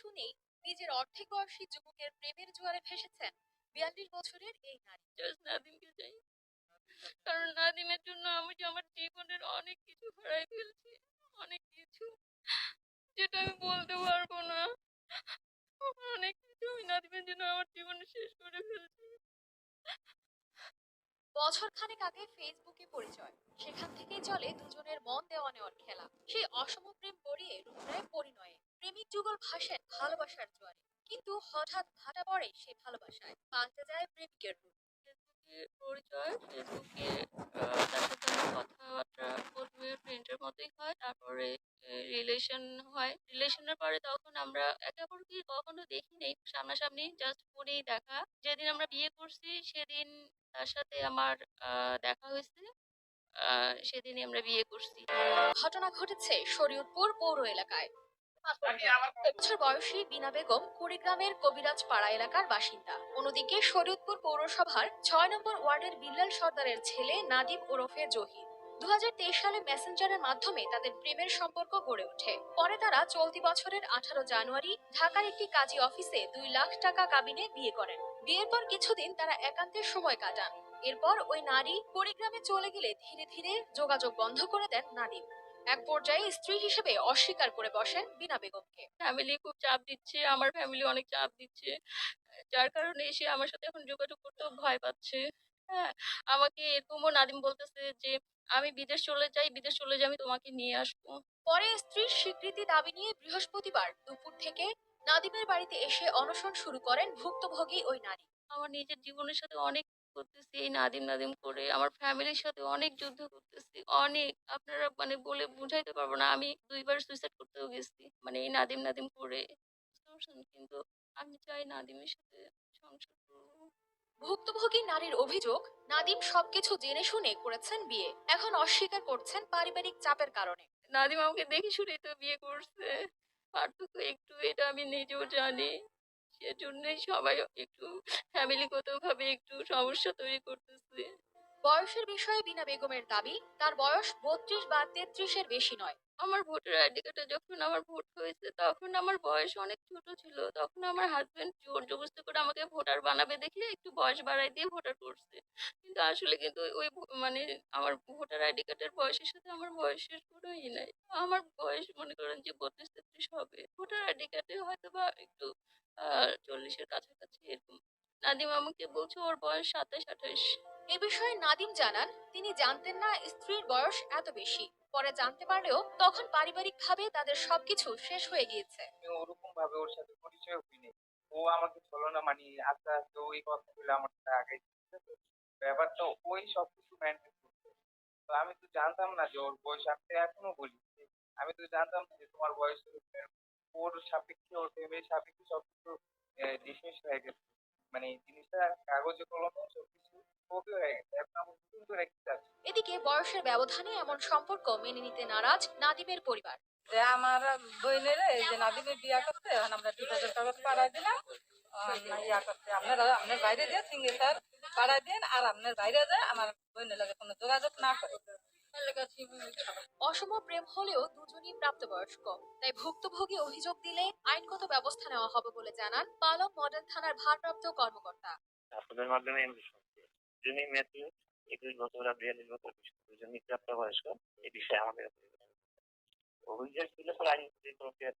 শুনেই নিজের অর্ধেক বয়সী যুবকের প্রেমের জোয়ারে ভেসেছেন বিয়াল্লিশ বছরের এই নারী। নাদিমকে চাই। কারণ নাদিমের জন্য আমি আমার জীবনের অনেক কিছু হারাই ফেলছি অনেক কিছু যেটা আমি বলতে পারব না। অনেক কিছু আমি নাদিমের জন্য আমার জীবনে শেষ করে ফেলছি। বছর খানেক আগে ফেসবুকে পরিচয়। সেখান থেকেই চলে দুজনের মন দেওয়া নেওয়ার খেলা। সেই অসম প্রেম গড়িয়ে রূপ নেয় পরিণয়ে। প্রেমিক যুগল ভাসেন ভালোবাসার জোয়ারে। কিন্তু হঠাৎ ভাটা পড়ে সেই ভালোবাসায়। পাল্টে যায় প্রেমিকের রূপ। পরিচয় ফেসবুকে তার সাথে কথাবার্তা প্রথমে ফ্রেন্ডের মতোই হয়। তারপরে রিলেশন হয়। রিলেশনের পরে তখন আমরা একে অপরকে কখনো দেখি নেই। সামনাসামনি জাস্ট ফোনেই দেখা। যেদিন আমরা বিয়ে করছি সেদিন তার সাথে আমার দেখা হয়েছে। সেদিনই আমরা বিয়ে করছি। ঘটনা ঘটেছে শরীয়তপুর পৌর এলাকায়। বছর বয়সী বিনা বেগম কুড়িগ্রামের কবিরাজ পাড়া এলাকার বাসিন্দা। অন্যদিকে শরীয়তপুর পৌরসভার ছয় নম্বর ওয়ার্ডের বিল্লাল সর্দারের ছেলে নাদিম ওরফে জহির। দু সালে মেসেঞ্জারের মাধ্যমে তাদের প্রেমের সম্পর্ক গড়ে ওঠে। পরে তারা চলতি বছরের আঠারো জানুয়ারি ঢাকার একটি কাজী অফিসে দুই লাখ টাকা কাবিনে বিয়ে করেন। বিয়ের পর কিছুদিন তারা একান্তের সময় কাটান। এরপর ওই নারী কুড়িগ্রামে চলে গেলে ধীরে ধীরে যোগাযোগ বন্ধ করে দেন নাদিম। এক পর্যায়ে স্ত্রী হিসেবে অস্বীকার করে বসেন বিনা বেগমকে। ফ্যামিলি খুব চাপ দিচ্ছে আমার ফ্যামিলি অনেক চাপ দিচ্ছে। যার কারণে সে আমার সাথে এখন যোগাযোগ করতেও ভয় পাচ্ছে। হ্যাঁ আমাকে এরকমও নাদিম বলতেছে যে আমি বিদেশ চলে যাই বিদেশ চলে যাই আমি তোমাকে নিয়ে আসব। পরে স্ত্রীর স্বীকৃতি দাবি নিয়ে বৃহস্পতিবার দুপুর থেকে নাদিমের বাড়িতে এসে অনশন শুরু করেন ভুক্তভোগী ওই নারী। আমার নিজের জীবনের সাথে অনেক করতেছি এই নাদিম নাদিম করে। আমার ফ্যামিলির সাথে অনেক যুদ্ধ করতেছি অনেক। আপনারা মানে বলে বুঝাইতে পারব না আমি দুইবার সুইসাইড করতেও গেছি মানে এই নাদিম নাদিম করে। কিন্তু আমি চাই নাদিমের সাথে সংসার করব। ভুক্তভোগী নারীর অভিযোগ নাদিম সবকিছু জেনে শুনে করেছেন বিয়ে এখন অস্বীকার করছেন পারিবারিক চাপের কারণে। নাদিম আমাকে দেখে শুনে তো বিয়ে করছে। পার্থক্য একটু এটা আমি নিজেও জানি। সেজন্যই সবাই একটু ফ্যামিলিগত ভাবে একটু সমস্যা তৈরি করতেছে। বয়সের বিষয়ে বিনা বেগমের দাবি, তার বয়স বত্রিশ বা তেত্রিশের বেশি নয়। আমার ভোটার আইডি কার্ডে যখন আমার ভোট হয়েছে, তখন আমার বয়স অনেক ছোট ছিল। তখন আমার হাজবেন্ড জোর জবরদস্তি করে আমাকে ভোটার বানাবে দেখে একটু বয়স বাড়াই দিয়ে ভোটার করছে। কিন্তু আসলে কিন্তু ওই মানে আমার ভোটার আইডি কার্ডের বয়সের সাথে আমার বয়সের কোনো ই নাই। আমার বয়স মনে করেন যে বত্রিশ, তেত্রিশ হবে। ভোটার আইডি কার্ডে হয়তো বা একটু, আহ, চল্লিশের কাছাকাছি এরকম। নাদিম আমাকে বলছে ওর বয়স সাতাশ আঠাশ? এ বিষয়ে নাদিম জানান তিনি জানতেন না স্ত্রীর বয়স এত বেশি। পরে জানতে পারলেও তখন পারিবারিকভাবে তাদের সবকিছু শেষ হয়ে গিয়েছে। ওরকম ভাবে ওর সাথে পরিচয় হইনি। ও আমাকে ছলনা মানি আস্তে আস্তে ওই কথাগুলো আমার সাথে আগে ব্যাপারটা ওই সবকিছু মেনটেন তো আমি তো জানতাম না যে ওর বয়স আমি এখনও বলি। আমি তো জানতাম না যে তোমার বয়স ওর সাপেক্ষে ওর প্রেমের সাপেক্ষে সবকিছু ডিসমিস হয়ে গেছে। মানে জিনিসটা কাগজে কলমে সবকিছু ওকে হয়ে গেছে। এখন আমি নতুন করে কি চাচ্ছি। এদিকে বয়সের ব্যবধানে এমন সম্পর্ক মেনে নিতে নারাজ নাদিমের পরিবার। যে আমার বোনের এই যে নাদিমের বিয়া করতে এখন আমরা দুই হাজার কাগজ পাড়ায় দিলাম। ইয়া করতে আপনারা আপনার বাইরে দিয়ে সিঙ্গেসার পাড়ায় দিন আর আপনার বাইরে যায় আমার বোনের লাগে কোনো যোগাযোগ না করে। অসম প্রেম হলেও দুজনই প্রাপ্তবয়স্ক, তাই ভুক্তভোগী অভিযোগ দিলে আইনগত ব্যবস্থা নেওয়া হবে বলে জানান পালক মডেল থানার ভারপ্রাপ্ত কর্মকর্তা। একুশ বছর আর বিয়াল্লিশ বছর দুজনই প্রাপ্তবয়স্ক, এই বিষয়ে আমাদের অভিযোগ দিলে আইন প্রক্রিয়া